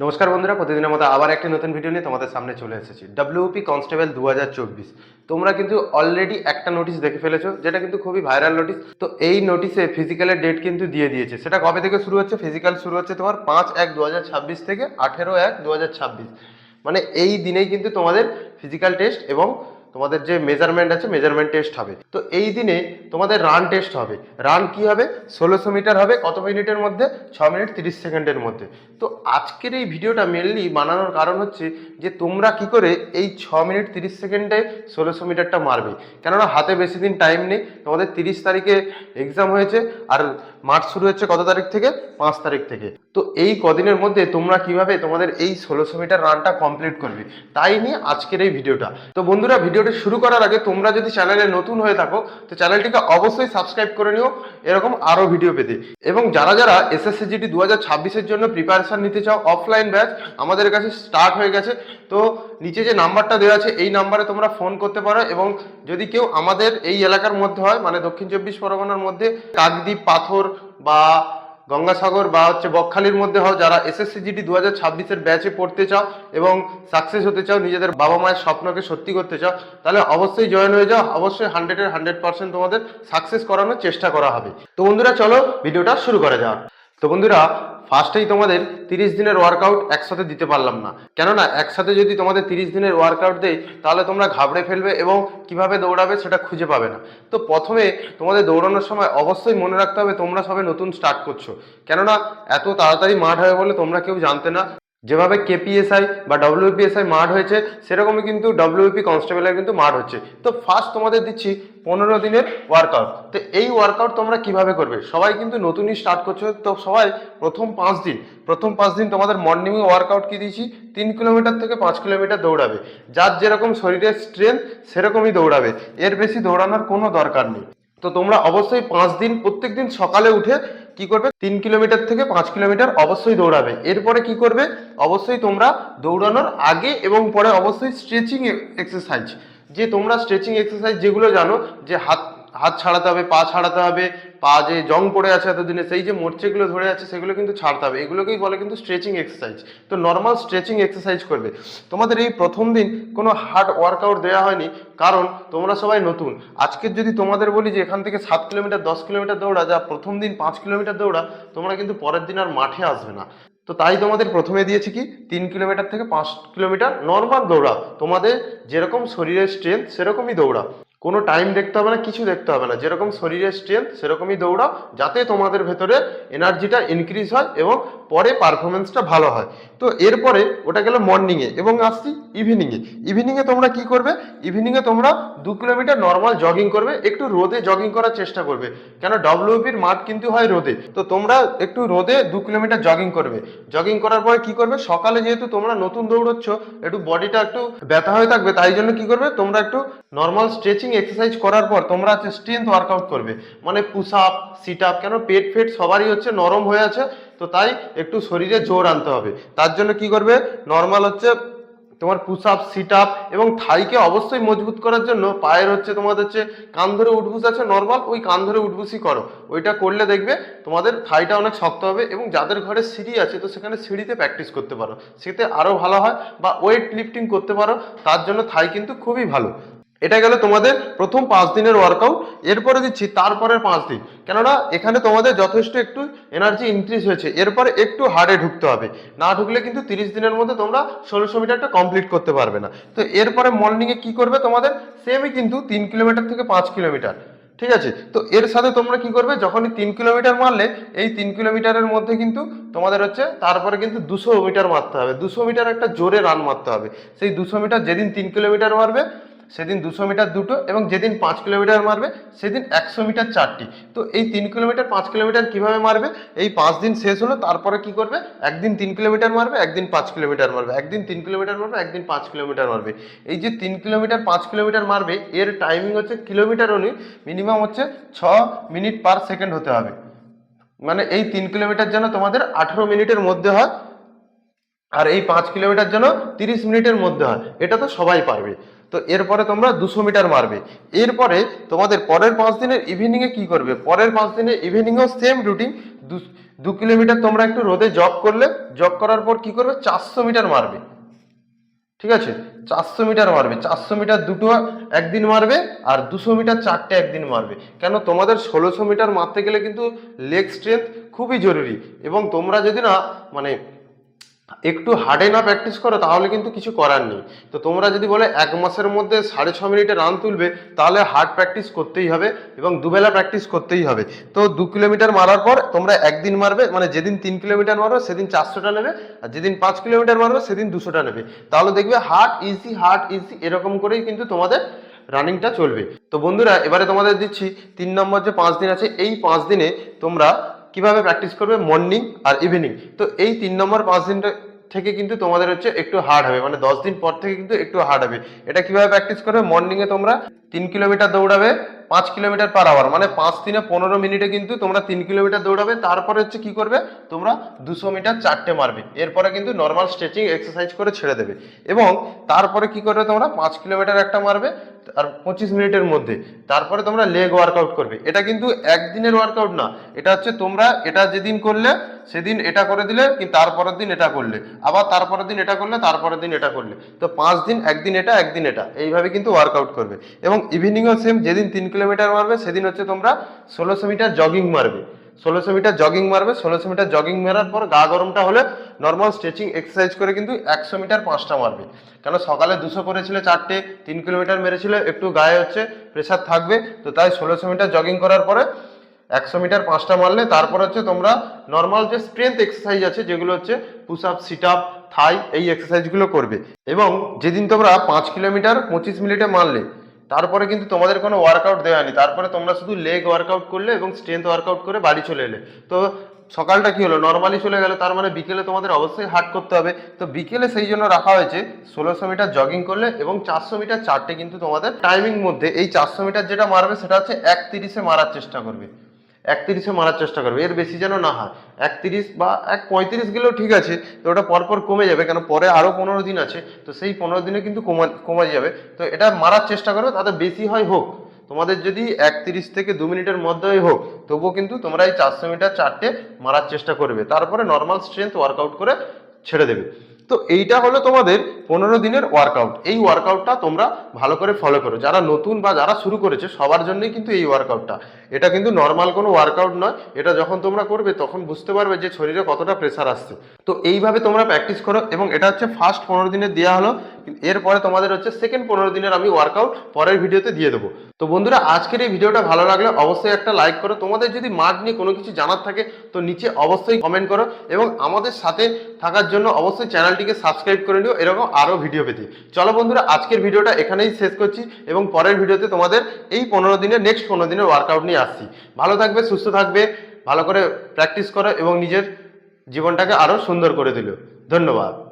নমস্কার বন্ধুরা, প্রতিদিনের মতো আবার একটি নতুন ভিডিও নিয়ে তোমাদের সামনে চলে এসেছি। ডাব্লিউপি কনস্টেবল দু হাজার চব্বিশ। তোমরা কিন্তু অলরেডি একটা নোটিশ দেখে ফেলেছো, যেটা কিন্তু খুবই ভাইরাল নোটিশ তো এই নোটিশে ফিজিক্যালের ডেট কিন্তু দিয়ে দিয়েছে। সেটা কবে থেকে শুরু হচ্ছে? ফিজিক্যাল শুরু হচ্ছে তোমার পাঁচ এক দু থেকে আঠেরো এক দু মানে এই দিনেই কিন্তু তোমাদের ফিজিক্যাল টেস্ট এবং তোমাদের যে মেজারমেন্ট আছে মেজারমেন্ট টেস্ট হবে। তো এই দিনে তোমাদের রান টেস্ট হবে। রান কি হবে? ষোলোশো মিটার হবে, কত মিনিটের মধ্যে? ছ মিনিট তিরিশ সেকেন্ডের মধ্যে। তো আজকের এই ভিডিওটা মেনলি বানানোর কারণ হচ্ছে যে তোমরা কি করে এই ছ মিনিট তিরিশ সেকেন্ডে ষোলোশো মিটারটা মারবে। কেননা হাতে বেশি দিন টাইম নেই। তোমাদের তিরিশ তারিখে এক্সাম হয়েছে। আর মার্চ শুরু হচ্ছে কত তারিখ থেকে? পাঁচ তারিখ থেকে। তো এই কদিনের মধ্যে তোমরা কীভাবে তোমাদের এই ষোলোশো মিটার রানটা কমপ্লিট করবে? তাই নিয়ে আজকের এই ভিডিওটা। তো বন্ধুরা, ভিডিওটি শুরু করার আগে তোমরা যদি চ্যানেলে নতুন হয়ে থাকো, তো চ্যানেলটিকে অবশ্যই সাবস্ক্রাইব করে নিও, এরকম আরও ভিডিও পেতে। এবং যারা যারা এসএসসিজিটি দু হাজার ছাব্বিশের জন্য প্রিপারেশান নিতে চাও অফলাইন ব্যাচ আমাদের কাছে স্টার্ট হয়ে গেছে। তো নিচে যে নাম্বারটা দেওয়া আছে, এই নাম্বারে তোমরা ফোন করতে পারো এবং যদি কেউ আমাদের এই এলাকার মধ্যে হয় মানে দক্ষিণ চব্বিশ পরগনার মধ্যে, কাকদ্বীপ, পাথর বা গঙ্গাসাগর বা হচ্ছে বকখালির মধ্যে হও, যারা এসএসসি জিডি দু হাজার ছাব্বিশের ব্যাচে পড়তে চাও এবং সাকসেস হতে চাও, নিজেদের বাবা মায়ের স্বপ্নকে সত্যি করতে চাও, তাহলে অবশ্যই জয়েন হয়ে যাও। অবশ্যই হান্ড্রেডের হান্ড্রেড পার্সেন্ট তোমাদের সাকসেস করানোর চেষ্টা করা হবে। তো বন্ধুরা, চলো ভিডিওটা শুরু করা যাক। তো বন্ধুরা ফার্স্টেই তোমাদের তিরিশ দিনের ওয়ার্কআউট একসাথে দিতে পারলাম না। কেননা, একসাথে যদি তোমাদের তিরিশ দিনের ওয়ার্কআউট দেয় তাহলে তোমরা ঘাবড়ে ফেলবে এবং কীভাবে দৌড়াবে সেটা খুঁজে পাবে না। তো প্রথমে তোমাদের দৌড়ানোর সময় অবশ্যই মনে রাখতে হবে তোমরা সবে নতুন স্টার্ট করছ। কেননা, এত তাড়াতাড়ি মাঠ হবে বলে তোমরা কেউ জানতে না। যেভাবে কেপিএসআই বা ডব্লিউপিএসআই মাঠ হয়েছে, সেরকমই কিন্তু ডব্লিউপি কনস্টেবলের কিন্তু মাঠ হচ্ছে। তো ফার্স্ট তোমাদের দিচ্ছি পনেরো দিনের ওয়ার্কআউট তো এই ওয়ার্কআউট তোমরা কীভাবে করবে? সবাই কিন্তু নতুনই স্টার্ট করছ, তো সবাই প্রথম পাঁচ দিন, প্রথম পাঁচ দিন তোমাদের মর্নিং ওয়ার্কআউট কি দিয়েছি? তিন কিলোমিটার থেকে পাঁচ কিলোমিটার দৌড়াবে। যার যেরকম শরীরের স্ট্রেংথ সেরকমই দৌড়াবে। এর বেশি দৌড়ানোর কোনো দরকার নেই। তো তোমরা অবশ্যই পাঁচ দিন প্রত্যেক দিন সকালে উঠে কি করবে? তিন কিলোমিটার থেকে পাঁচ কিলোমিটার অবশ্যই দৌড়াবে। এরপরে কি করবে? অবশ্যই তোমরা দৌড়ানোর আগে এবং পরে অবশ্যই স্ট্রেচিং এক্সারসাইজ যে তোমরা স্ট্রেচিং এক্সারসাইজ যেগুলো জানো, যে হাত হাত ছাড়াতে হবে, পা ছাড়াতে হবে, পা যে জং পড়ে আছে এতদিনে, সেই যে মোর্চেগুলো ধরে আছে, সেগুলো কিন্তু ছাড়তে হবে। এগুলোকেই বলে কিন্তু স্ট্রেচিং এক্সারসাইজ তো নর্মাল স্ট্রেচিং এক্সারসাইজ করবে। তোমাদের এই প্রথম দিন কোনো হার্ড ওয়ার্কআউট দেওয়া হয়নি, কারণ তোমরা সবাই নতুন। আজকের যদি তোমাদের বলি যে এখান থেকে সাত কিলোমিটার, দশ কিলোমিটার দৌড়া, যা প্রথম দিন পাঁচ কিলোমিটার দৌড়া, তোমরা কিন্তু পরের দিন আর মাঠে আসবে না। তো তাই তোমাদের প্রথমে দিয়েছি কি? তিন কিলোমিটার থেকে পাঁচ কিলোমিটার নর্মাল দৌড়া। তোমাদের যেরকম শরীরের স্ট্রেংথ সেরকমই দৌড়া। কোনো টাইম দেখতে হবে না, কিছু দেখতে হবে না। যেরকম শরীরের স্ট্রেংথ সেরকমই দৌড়াও, যাতে তোমাদের ভেতরে এনার্জিটা ইনক্রিজ হয় এবং পরে পারফরমেন্সটা ভালো হয়। তো এরপরে ওটা গেল মর্নিংয়ে এবং আসছি ইভিনিংয়ে ইভিনিংয়ে তোমরা কি করবে? ইভিনিংয়ে তোমরা দু কিলোমিটার নর্মাল জগিং করবে, একটু রোদে জগিং করার চেষ্টা করবে। কেন? ডব্লিউপির মাঠ কিন্তু হয় রোদে। তো তোমরা একটু রোদে দু কিলোমিটার জগিং করবে। জগিং করার পরে কি করবে? সকালে যেহেতু তোমরা নতুন দৌড়চ্ছ, একটু বডিটা একটু ব্যথা হয়ে থাকবে, তাই জন্য কি করবে? তোমরা একটু নর্মাল স্ট্রেচিং এক্সারসাইজ করার পর তোমরা হচ্ছে স্ট্রেংথ ওয়ার্কআউট করবে। মানে পুশ আপ সিট আপ কেন পেট ফেট সবারই হচ্ছে নরম হয়ে আছে, তো তাই একটু শরীরে জোর আনতে হবে। তার জন্য কি করবে? নর্মাল হচ্ছে তোমার পুশ আপ সিট আপ এবং থাইকে অবশ্যই মজবুত করার জন্য পায়ের হচ্ছে তোমাদের হচ্ছে কান ধরে উঠবুস আছে নর্মাল ওই কান ধরে উঠবুসই করো। ওইটা করলে দেখবে তোমাদের থাইটা অনেক শক্ত হবে এবং যাদের ঘরে সিঁড়ি আছে, তো সেখানে সিঁড়িতে প্র্যাকটিস করতে পারো। সেতে আরও ভালো হয় বা ওয়েট লিফটিং করতে পারো। তার জন্য থাই কিন্তু খুবই ভালো। এটা গেল তোমাদের প্রথম পাঁচ দিনের ওয়ার্কআউট এরপরে দিচ্ছি, তারপরের পাঁচ দিন। কেননা, এখানে তোমাদের যথেষ্ট একটু এনার্জি ইনক্রিজ হয়েছে, এরপরে একটু হার্ডে ঢুকতে হবে। না ঢুকলে কিন্তু তিরিশ দিনের মধ্যে তোমরা ষোলোশো মিটারটা কমপ্লিট করতে পারবে না। তো এরপরে মর্নিংয়ে কি করবে তোমাদের? সেমই কিন্তু তিন কিলোমিটার থেকে পাঁচ কিলোমিটার ঠিক আছে? তো এর সাথে তোমরা কি করবে? যখনই তিন কিলোমিটার মারলে, এই তিন কিলোমিটারের মধ্যে কিন্তু তোমাদের হচ্ছে, তারপরে কিন্তু দুশো মিটার মারতে হবে। দুশো মিটার একটা জোরে রান মারতে হবে। সেই দুশো মিটার যেদিন তিন কিলোমিটার মারবে সেদিন দুশো মিটার দুটো এবং যেদিন পাঁচ কিলোমিটার মারবে, সেদিন একশো মিটার চারটি। তো এই তিন কিলোমিটার, পাঁচ কিলোমিটার কীভাবে মারবে? এই পাঁচ দিন শেষ হলো, তারপরে কি করবে? একদিন তিন কিলোমিটার মারবে, একদিন পাঁচ কিলোমিটার মারবে, একদিন তিন কিলোমিটার মারবে, একদিন পাঁচ কিলোমিটার মারবে। এই যে তিন কিলোমিটার, পাঁচ কিলোমিটার মারবে, এর টাইমিং হচ্ছে কিলোমিটার অনু মিনিমাম হচ্ছে ছ মিনিট পার সেকেন্ড হতে হবে। মানে এই তিন কিলোমিটার যেন তোমাদের আঠেরো মিনিটের মধ্যে হয়, আর এই পাঁচ কিলোমিটার যেন তিরিশ মিনিটের মধ্যে হয়, এটা তো সবাই পারবে। তো এরপরে তোমরা দুশো মিটার মারবে। এরপরে তোমাদের পরের পাঁচ দিনের ইভিনিংয়ে কি করবে? পরের পাঁচ দিনের ইভিনিংয়েও সেম রুটিন দু কিলোমিটার তোমরা একটু রোদে জগ করলে জগ করার পর কি করবে? চারশো মিটার মারবে। ঠিক আছে? চারশো মিটার মারবে। চারশো মিটার দুটো একদিন মারবে আর দুশো মিটার চারটে একদিন মারবে। কেন? তোমাদের ষোলোশো মিটার মারতে গেলে কিন্তু লেগ স্ট্রেংথ খুবই জরুরি। এবং তোমরা যদি না মানে একটু হার্ডে না প্র্যাকটিস করো, তাহলে কিন্তু কিছু করার নেই। তো তোমরা যদি বলে এক মাসের মধ্যে সাড়ে ছ মিনিটে রান তুলবে, তাহলে হার্ড প্র্যাকটিস করতেই হবে এবং দুবেলা প্র্যাকটিস করতেই হবে। তো দু কিলোমিটার মারার পর তোমরা একদিন মারবে মানে যেদিন তিন কিলোমিটার মারবে, সেদিন চারশোটা নেবে, আর যেদিন পাঁচ কিলোমিটার মারবে, সেদিন দুশোটা নেবে। তাহলে দেখবে হার্ড ইজি হার্ড ইজি এরকম করেই কিন্তু তোমাদের রানিংটা চলবে। তো বন্ধুরা, এবারে তোমাদের দিচ্ছি, তিন নম্বর যে পাঁচ দিন আছে, এই পাঁচ দিনে তোমরা কীভাবে প্র্যাকটিস করবে? মর্নিং আর ইভিনিং তো এই তিন নম্বর পাঁচ দিনটা থেকে কিন্তু তোমাদের হচ্ছে একটু হার্ড হবে। মানে দশ দিন পর থেকে কিন্তু একটু হার্ড হবে। এটা কীভাবে প্র্যাকটিস করবে? মর্নিংয়ে তোমরা তিন কিলোমিটার দৌড়াবে। পাঁচ কিলোমিটার পার আওয়ার মানে পাঁচ দিনে পনেরো মিনিটে কিন্তু তোমরা তিন কিলোমিটার দৌড়াবে। তারপরে হচ্ছে কি করবে? তোমরা দুশো মিটার চারটে মারবে। এরপরে কিন্তু নর্মাল স্ট্রেচিং এক্সারসাইজ করে ছেড়ে দেবে। এবং তারপরে কি করবে তোমরা? পাঁচ কিলোমিটার একটা মারবে আর পঁচিশ মিনিটের মধ্যে। তারপরে তোমরা লেগ ওয়ার্কআউট করবে। এটা কিন্তু একদিনের ওয়ার্কআউট না। এটা হচ্ছে তোমরা এটা যেদিন করলে, সেদিন এটা করে দিলে, কিন্তু তারপরের দিন এটা করলে। আবার তারপরের দিন এটা করলে, তারপরের দিন এটা করলে। তো পাঁচ দিন, একদিন এটা একদিন এটা। এইভাবে কিন্তু ওয়ার্কআউট করবে। এবং ইভিনিংও সেম যেদিন তিন কিলোমিটার মারবে, সেদিন হচ্ছে তোমরা ষোলোশো মিটার জগিং মারবে। ষোলোশো মিটার জগিং মারবে, ষোলোশো মিটার জগিং মারার পর গা গরমটা হলে নর্মাল স্ট্রেচিং এক্সারসাইজ করে কিন্তু একশো মিটার পাঁচটা মারবে। কেন সকালে দুশো করেছিল চারটে, তিন কিলোমিটার মেরেছিল, একটু গায়ে হচ্ছে প্রেশার থাকবে, তো তাই ষোলোশো মিটার জগিং করার পরে একশো মিটার পাঁচটা মারলে, তারপর হচ্ছে তোমরা নর্মাল যে স্ট্রেংথ এক্সারসাইজ আছে, যেগুলো হচ্ছে push up sit up thigh এই এক্সারসাইজগুলো করবে। এবং যেদিন তোমরা পাঁচ কিলোমিটার পঁচিশ মিনিটে মারলে তারপরে কিন্তু তোমাদের কোনো ওয়ার্কআউট দেওয়া হয়নি। তারপরে তোমরা শুধু লেগ ওয়ার্কআউট করলে এবং স্ট্রেংথ ওয়ার্কআউট করে বাড়ি চলে এলে। তো সকালটা কি হলো? নর্মালি চলে গেল তার মানে বিকেলে তোমাদের অবশ্যই হাট করতে হবে। তো বিকেলে সেই জন্য রাখা হয়েছে ষোলোশো মিটার জগিং করলে এবং চারশো মিটার চারটে কিন্তু তোমাদের টাইমিং মধ্যে এই চারশো মিটার যেটা মারবে সেটা হচ্ছে এক তিরিশে মারার চেষ্টা করবে। একত্রিশে মারার চেষ্টা করবে, এর বেশি যেন না হয়। একত্রিশ বা এক পঁয়ত্রিশ গেলেও ঠিক আছে, তো ওটা পরপর কমে যাবে, কেন পরে আরও পনেরো দিন আছে, তো সেই পনেরো দিনে কিন্তু কমা, কমে যাবে। তো এটা মারার চেষ্টা করবে, তাতে বেশি হয় হোক। তোমাদের যদি একত্রিশ থেকে দু মিনিটের মধ্যেই হোক, তবুও কিন্তু তোমরা এই চারশো মিটার চারটে মারার চেষ্টা করবে। তারপরে নর্মাল স্ট্রেংথ ওয়ার্কআউট করে ছেড়ে দেবে। তো এইটা হলো তোমাদের পনেরো দিনের ওয়ার্কআউট এই ওয়ার্কআউটটা তোমরা ভালো করে ফলো করো। যারা নতুন বা যারা শুরু করেছে, সবার জন্যই কিন্তু এই ওয়ার্কআউটটা এটা কিন্তু নর্মাল কোনো ওয়ার্কআউট নয়। এটা যখন তোমরা করবে, তখন বুঝতে পারবে যে শরীরে কতটা প্রেশার আসছে। তো এইভাবে তোমরা প্র্যাকটিস করো এবং এটা হচ্ছে ফার্স্ট পনেরো দিনের দেওয়া হলো এরপরে তোমাদের হচ্ছে সেকেন্ড পনেরো দিনের আমি ওয়ার্কআউট পরের ভিডিওতে দিয়ে দেবো। তো বন্ধুরা, আজকের এই ভিডিওটা ভালো লাগলে অবশ্যই একটা লাইক করো। তোমাদের যদি মাঠ নিয়ে কোনো কিছু জানার থাকে, তো নিচে অবশ্যই কমেন্ট করো এবং আমাদের সাথে থাকার জন্য অবশ্যই চ্যানেলটিকে সাবস্ক্রাইব করে নিও। এরকম আরও ভিডিও পেতে। চলো বন্ধুরা, আজকের ভিডিওটা এখানেই শেষ করছি এবং পরের ভিডিওতে তোমাদের এই পনেরো দিনের নেক্সট পনেরো দিনের ওয়ার্কআউট নিয়ে আসছি। ভালো থাকবে, সুস্থ থাকবে, ভালো করে প্র্যাকটিস করো এবং নিজের জীবনটাকে আরও সুন্দর করে দিল ধন্যবাদ।